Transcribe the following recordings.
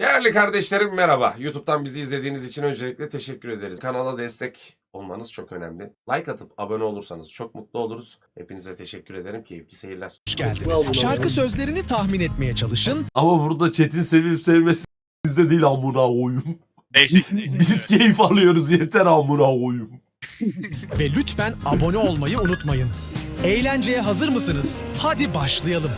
Değerli kardeşlerim merhaba. YouTube'dan bizi izlediğiniz için öncelikle teşekkür ederiz. Kanala destek olmanız çok önemli. Like atıp abone olursanız çok mutlu oluruz. Hepinize teşekkür ederim. Keyifli seyirler. Hoş geldiniz. Şarkı sözlerini tahmin etmeye çalışın. Ama burada chat'in sevip sevmesi bizde değil amına. Değişik değişik. Biz keyif alıyoruz yeter amına koyun. Ve lütfen abone olmayı unutmayın. Eğlenceye hazır mısınız? Hadi başlayalım.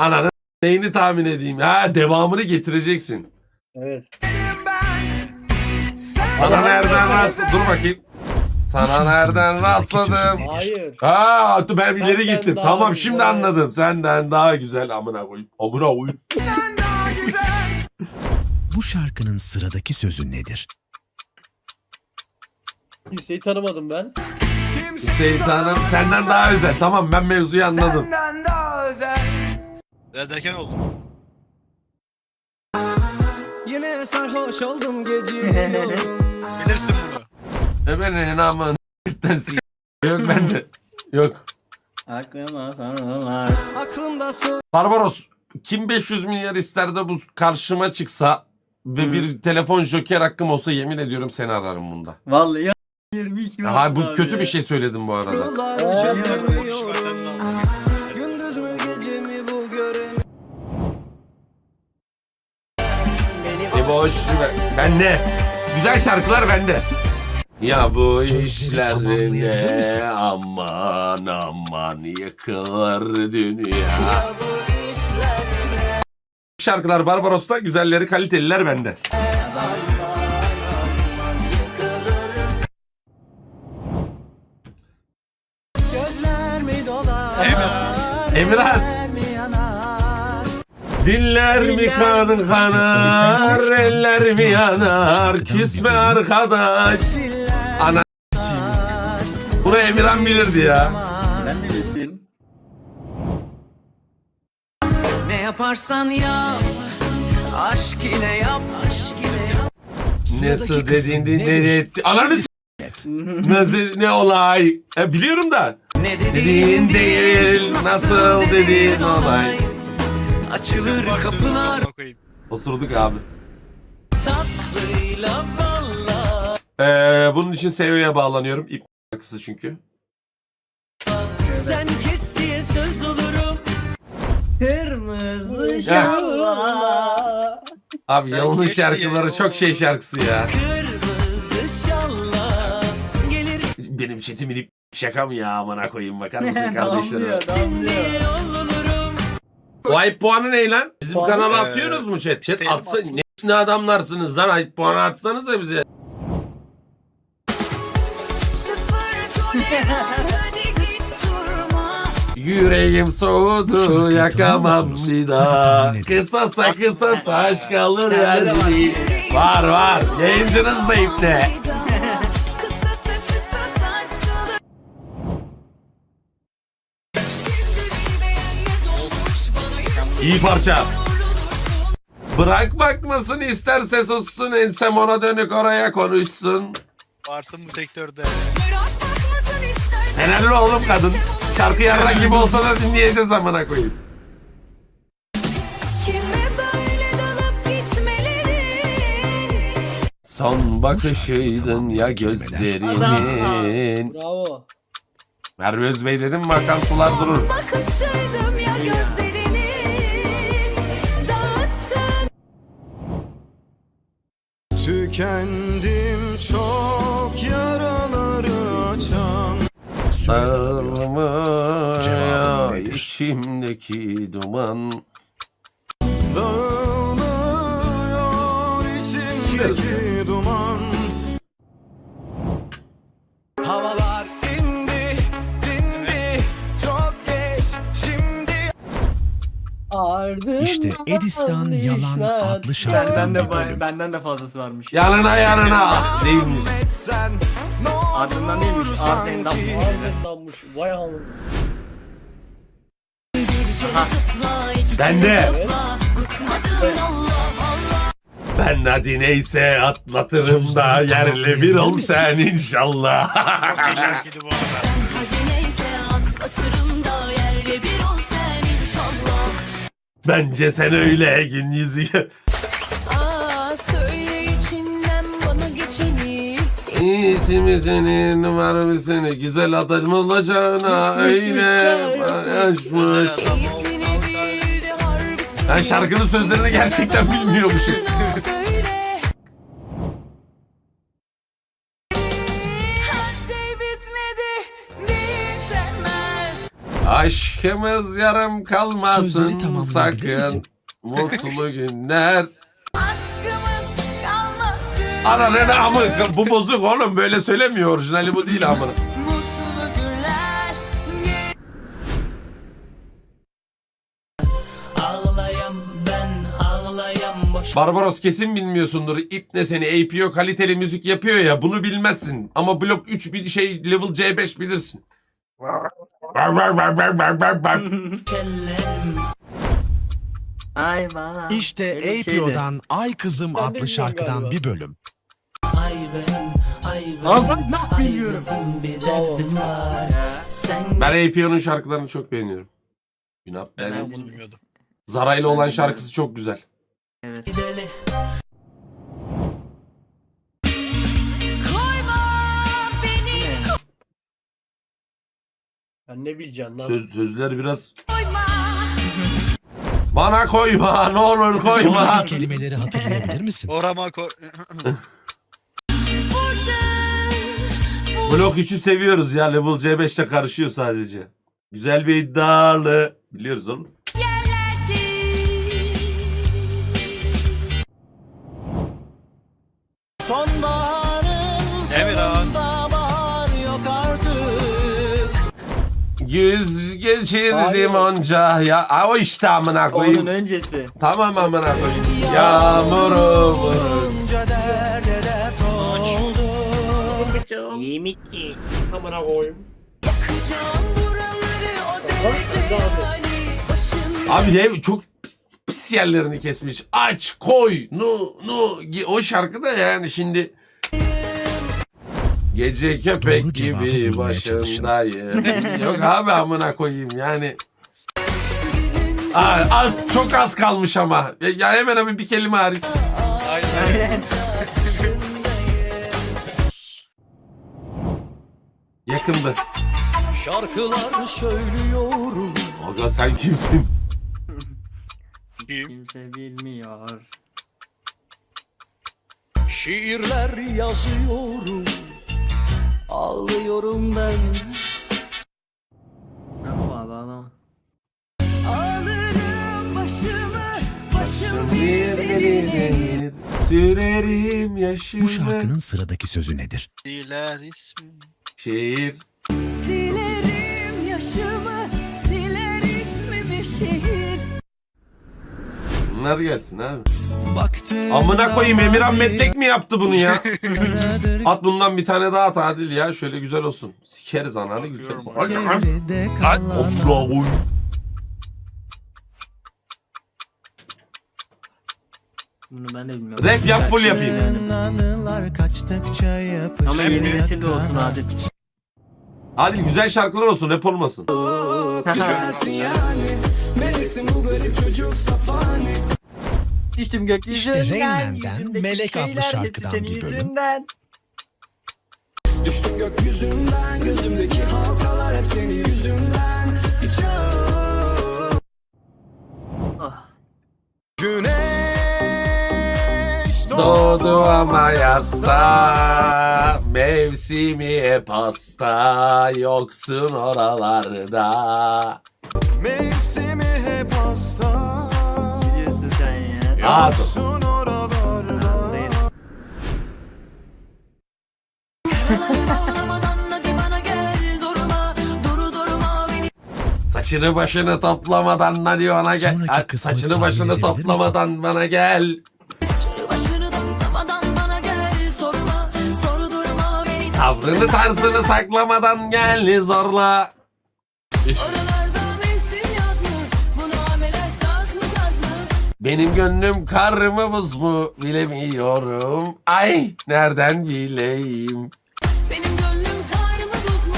Ananı neyini tahmin edeyim? Ha devamını getireceksin. Evet. Sana nereden rastladım? Dur bakayım. Sana nereden rastladım? Hayır. Dur ben ileri Senden gittim. daha Tamam güzel. şimdi anladım. Senden daha güzel amına koyayım. Amına koyayım. Bu şarkının sıradaki sözü nedir? Kimseyi tanımadım ben. Şeytanım senden daha özel. Tamam ben mevzuyu anladım. Senden daha özel Biraz erken oldu. Yine sarhoş oldum geceliyorum Bilirsin bunu. Ömer'in aman s**tensin. Yok bende. Yok. Aklıma. Aklımda soru Barbaros kim 500 milyar ister de bu karşıma çıksa ve bir telefon joker hakkım olsa yemin ediyorum seni ararım bunda. Vallahi ya 22 Ha bu kötü bir şey söyledim bu arada. Yıllar Aa, boş ver. bende. Güzel şarkılar bende. Ya bu işler ne aman aman yıkılır dünya. Şarkılar Barbaros'ta, güzelleri kaliteliler bende. Gözler mi Diller mi kan kanar, eller mi yanar, küsme arkadaş. Ana Bunu Emirhan bilirdi ya. Ben de bildim. Ne yaparsan yap Aşk ile yap Aşk ile yap Nasıl dediğin ne etti? Ananı s- Nasıl ne olay? E, biliyorum da. Ne Dediğin değil, nasıl dediğin olay. Açılır kapılar. Osurduk abi. Tatlıyla valla Ee, bunun için SEO'ya bağlanıyorum. İp şarkısı çünkü. Sen kes diye söz olurum Kırmızı Ya. şalvar. Abi yalının geçti şarkıları ya. çok şey şarkısı ya. Kırmızı şalla Gelir Benim chatimin ip şaka mı ya amına koyayım bakar mısın Damlıyor, kardeşlerim? damlıyor. diye olurum O ayıp puanı ne lan? Bizim Puanı- kanala Ee, atıyoruz mu chat? Chat işte atsa ne, ne adamlarsınız lan ayıp puanı atsanıza bize. Hadi Yüreğim soğudu Şarkıyı yakamam tanıyor musunuz? bir Hadi daha. tahmin edin. Kısasa kısasa aşk kalır var. verdi. Var var. Yayıncınız da ipne. İyi parça. Bırak bakmasın isterse sussun ensem ona dönük oraya konuşsun. Varsın bu sektörde. Bırak bakmasın istersen Helal oğlum kadın. Şarkı yarrak gibi olsa da dinleyeceğiz amına koyayım. Son bakışıydın ya gözlerinin. Bravo. Merve Özbey dedim mi akan sular durur. Bakışıydım Tükendim çok yaraları açan Sarılma Cevabın nedir? içimdeki duman. Dağılıyor içimdeki Ardından İşte Edis'ten Yalan işler. adlı şarkıdan benden de, bir bölüm. Benden de fazlası varmış. Yanına yanına değilmiş. etsen Ne Ardından değilmiş. olur Ardından sanki Ardındanmış. Vay halı. Ben de. Ben hadi neyse atlatırım da yerle bir ol sen inşallah. Çok iyi şarkıydı bu arada. Hadi neyse atlatırım da Bence sen öyle gün yüzü. Aa söyle içinden bana geçeni İyisi mi senin var mı seni güzel adam olacağına öyle paylaşmış. İyisini değil de harbisini Ben şarkının sözlerini gerçekten bilmiyormuşum. Aşkımız yarım kalmasın sakın. Mutlu günler. Aşkımız kalmasın Ananın amı bu bozuk oğlum böyle söylemiyor orijinali bu değil amına. Mutlu günler Ağlayam ben ağlayam boş Barbaros kesin bilmiyorsundur. İpne seni APO kaliteli müzik yapıyor ya bunu bilmezsin. Ama blok 3 bir şey level C5 bilirsin. Ay bana. İşte Öyle bir şeydi. APO'dan Ay Kızım Ben adlı biliyorum şarkıdan galiba. bir bölüm. ay ben ay ben Aa, ne ay bilmiyorum. kızım bir Bravo. derdim var sen Ben APO'nun şarkılarını çok beğeniyorum. Günah Ben benim. bunu bilmiyordum. Zara ile olan şarkısı çok güzel. Evet. deli Ben ne bileceğim lan. Söz, sözler biraz koyma bana koyma ne olur koyma. Sonraki kelimeleri hatırlayabilir misin? Orama ko... Blok 3'ü seviyoruz ya level C5'te karışıyor sadece. Güzel bir iddialı. Biliyoruz oğlum. Yüz geçirdim Hayır. onca ya. Aa, o işte amına Onun koyayım. öncesi. Tamam amına koyayım. Yağmurum. Yemek ki. Amına koyayım. Yakacağım buraları o derece yani Başım Abi ne çok pis, pis yerlerini kesmiş. Aç, koy, nu, nu. O şarkı da yani şimdi Gece köpek Doğru cevabı gibi bulmaya başındayım. Yok abi amına koyayım yani. Aa, az çok az kalmış ama. Ya, ya hemen hemen bir kelime hariç. Aynen. Aynen. Yakındı. şarkılar söylüyorum Aga sen kimsin? Kim? Kimse bilmiyor. şiirler yazıyorum ağlıyorum ben Ne bu abi adam? Alırım başımı Başım Bir Sürerim yaşımı. Bu şarkının sıradaki sözü nedir? Diler ismi. Şehir. Silerim yaşımı Siler ismimi şehir Bunlar gelsin abi. Amına koyayım Emirhan Metlek mi yaptı bunu ya? at bundan bir tane daha at Adil ya. Şöyle güzel olsun. Sikeriz ananı güzel. Bakıyorum. Hadi. Ofla oy. Bunu ben de bilmiyorum. Rap yap full yapayım. Ama yeni nesil de olsun Adil. Adil güzel şarkılar olsun rap olmasın. Düştüm gökyüzünden. İşte yüzümdeki Melek adlı şarkıdan senin bir bölüm. yüzünden. Ah. Doğdu ama yasta Mevsimi hep hasta Yoksun oralarda Biliyorsun sen ya. Ağlamadan hadi bana gel Durma Duru durma beni Saçını başını toplamadan hadi bana gel. Sonraki Ha, kısmı Saçını tahmin başını edebilir misin? toplamadan bana gel. Tavrını tarzını saklamadan gel zorla. Benim gönlüm kar mı buz mu bilemiyorum. Ay nereden bileyim. Benim gönlüm kar mı buz mu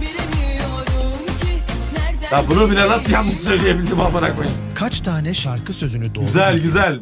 Bilemiyorum ki Nereden Ya bunu bile nasıl yanlış söyleyebildim amına koyayım. Kaç tane şarkı sözünü doğru Güzel güzel.